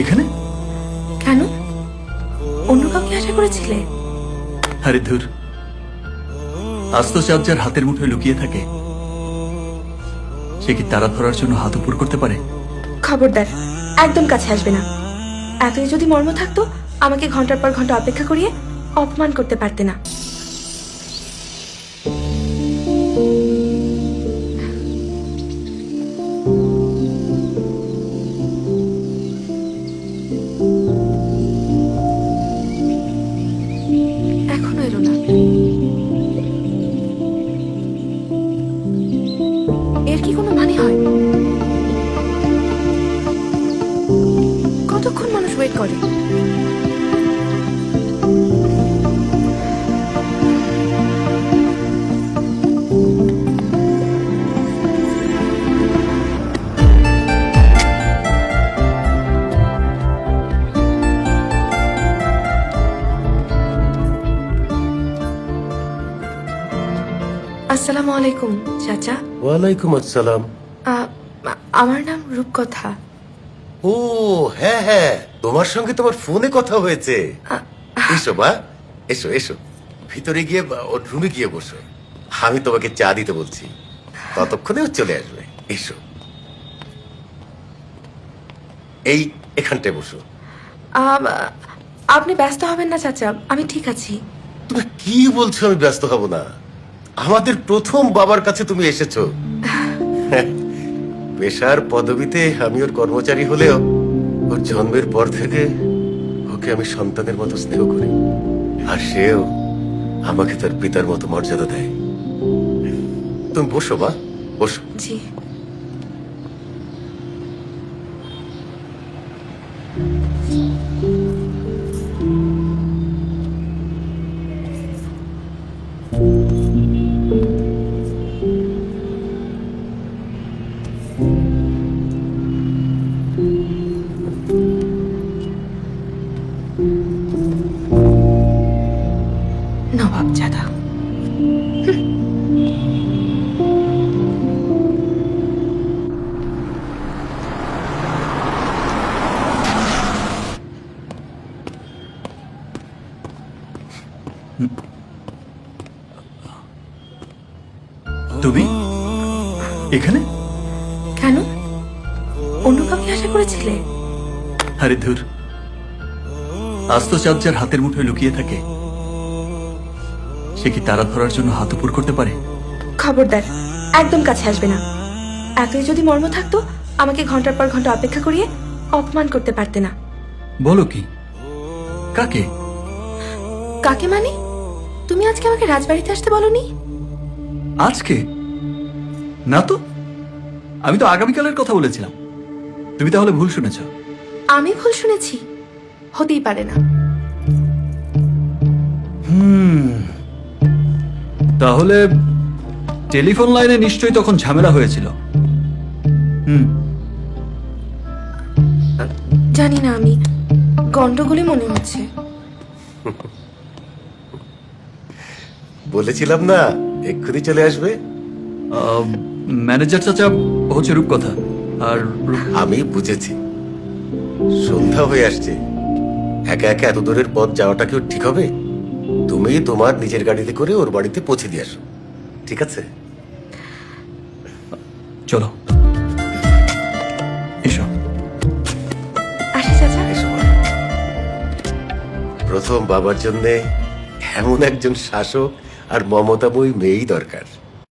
এখানে? কেন? অন্য কাউকে আশা করেছিলে? আরে ধুর। আস্ত যার হাতের মুঠোয় লুকিয়ে থাকে সে কি তারা ধরার জন্য হাত উপর করতে পারে? খবরদার একদম কাছে আসবে না। এতই যদি মর্ম থাকতো আমাকে ঘণ্টার পর ঘণ্টা অপেক্ষা করিয়ে অপমান করতে পারতে না। কি কোনো মানে হয়? কতক্ষণ মানুষ ওয়েট করে? আসসালামু আলাইকুম চাচা। ওয়ালাইকুম আসসালাম। আ- আমার নাম রূপকথা। ও হ্যাঁ হ্যাঁ তোমার সঙ্গে তোমার ফোনে কথা হয়েছে। এসো মা এসো এসো। ভিতরে গিয়ে বা, ওর রুমে গিয়ে বসো। আমি তোমাকে চা দিতে বলছি। ততক্ষণে ও চলে আসবে। এসো। এই এখানটায় বসো। আ- আপনি ব্যস্ত হবেন না চাচা। আমি ঠিক আছি। তুমি কি বলছো আমি ব্যস্ত হব না? আমাদের প্রথম বাবার কাছে তুমি এসেছ। পেশার পদবিতে আমি ওর কর্মচারী হলেও ওর জন্মের পর থেকে ওকে আমি সন্তানের মতো স্নেহ করি। আর সেও আমাকে তার পিতার মতো মর্যাদা দেয়। তুমি বসো বা বসো। জি। নবাব জাদা তুমি এখানে কেন অন্য কাউকে আশা করেছিলে? আরে ধুর আস্ত চাপ যার হাতের মুঠোয় লুকিয়ে থাকে। সে কি তারা ধরার জন্য হাত উপর করতে পারে? খবরদার একদম কাছে আসবে না। এতই যদি মর্ম থাকতো আমাকে ঘণ্টার পর ঘণ্টা অপেক্ষা করিয়ে অপমান করতে পারতে না। বলো কি? কাকে? কাকে মানে? তুমি আজকে আমাকে রাজবাড়িতে আসতে বলনি? আজকে? না তো। আমি তো আগামীকালের কথা বলেছিলাম। তুমি তাহলে ভুল শুনেছ। আমি ভুল শুনেছি। হতেই পারে না। তাহলে টেলিফোন লাইনে নিশ্চয়ই তখন ঝামেলা হয়েছিল। হুম। জানি না আমি গন্ডগোলে মনে হচ্ছে। বলেছিলাম না এক্ষুনি চলে আসবে। আহ, ম্যানেজার চাচা হচ্ছে রূপকথা আর রূপ- আমি বুঝেছি। সন্ধ্যা হয়ে আসছে। একা একা এত দূরের পথ যাওয়াটা কেউ ঠিক হবে? তুমি তোমার নিজের গাড়িতে করে ওর বাড়িতে পৌঁছে দিয়ে আসো। ঠিক আছে? চলো। এসো। আসি চাচা। এসো। মা। প্রথম বাবার জন্যে এমন একজন শাসক আর মমতাময়ী মেয়েই দরকার।